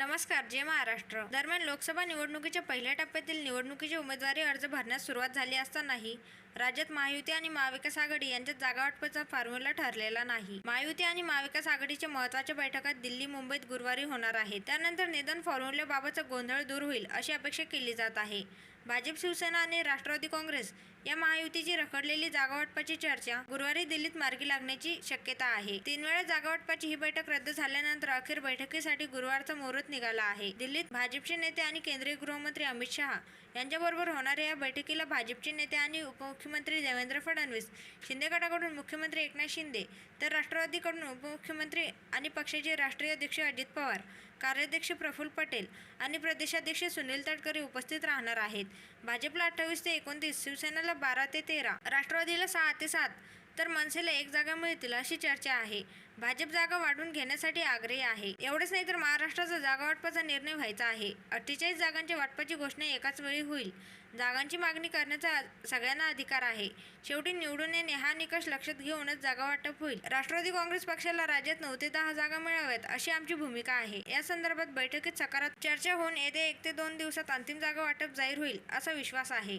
नमस्कार जय महाराष्ट्र. दरम्यान लोकसभा निवडणुकीच्या पहिल्या टप्प्यातील निवडणुकीचे उमेदवारी अर्ज भरण्यास सुरुवात झाली असतानाही राज्यात महायुती आणि महाविकास आघाडी यांच्यात जागावाटपाचा फॉर्म्युला ठरलेला नाही. महायुती आणि महाविकास आघाडीच्या महत्त्वाच्या बैठका दिल्ली मुंबईत गुरुवारी होणार आहेत त्यानंतर निधन फॉर्म्युल्याबाबतचा गोंधळ दूर होईल अशी अपेक्षा केली जात आहे. भाजप शिवसेना आणि राष्ट्रवादी काँग्रेस या महायुतीची रखडलेली जागावाटपाची चर्चा गुरुवारी दिल्लीत मार्गी लागण्याची शक्यता आहे. तीन वेळा जागावाटपाची ही बैठक रद्द झाल्यानंतर अखेर बैठकीसाठी गुरुवारचा मुहूर्त निघाला आहे. दिल्लीत भाजपचे नेते आणि केंद्रीय गृहमंत्री अमित शहा यांच्याबरोबर होणाऱ्या या बैठकीला भाजपचे नेते आणि उपमुख्यमंत्री देवेंद्र फडणवीस शिंदे गटाकडून मुख्यमंत्री एकनाथ शिंदे तर राष्ट्रवादीकडून उपमुख्यमंत्री आणि पक्षाचे राष्ट्रीय अध्यक्ष अजित पवार कार्याध्यक्ष प्रफुल्ल पटेल आणि प्रदेशाध्यक्ष सुनील तटकरे उपस्थित राहणार आहेत. भाजपला अठ्ठावीस ते एकोणतीस शिवसेनेला बारा ते तेरा राष्ट्रवादीला सहा ते सात तर मनसेला एक जागा मिळतील अशी चर्चा आहे. भाजप जागा वाढवून घेण्यासाठी आग्रही आहे. एवढंच नाही तर महाराष्ट्राचा जागा वाटपाचा निर्णय व्हायचा आहे. अठ्ठेचाळीस जागांच्या वाटपाची घोषणा एकाच वेळी होईल. जागांची मागणी करण्याचा सगळ्यांना अधिकार आहे. शेवटी निवडून येणे हा निकष लक्षात घेऊनच जागा वाटप होईल. राष्ट्रवादी काँग्रेस पक्षाला राज्यात नऊ ते दहा जागा मिळाव्यात अशी आमची भूमिका आहे. या संदर्भात बैठकीत सकारात्मक चर्चा होऊन येत्या एक ते दोन दिवसात अंतिम जागा वाटप जाहीर होईल असा विश्वास आहे.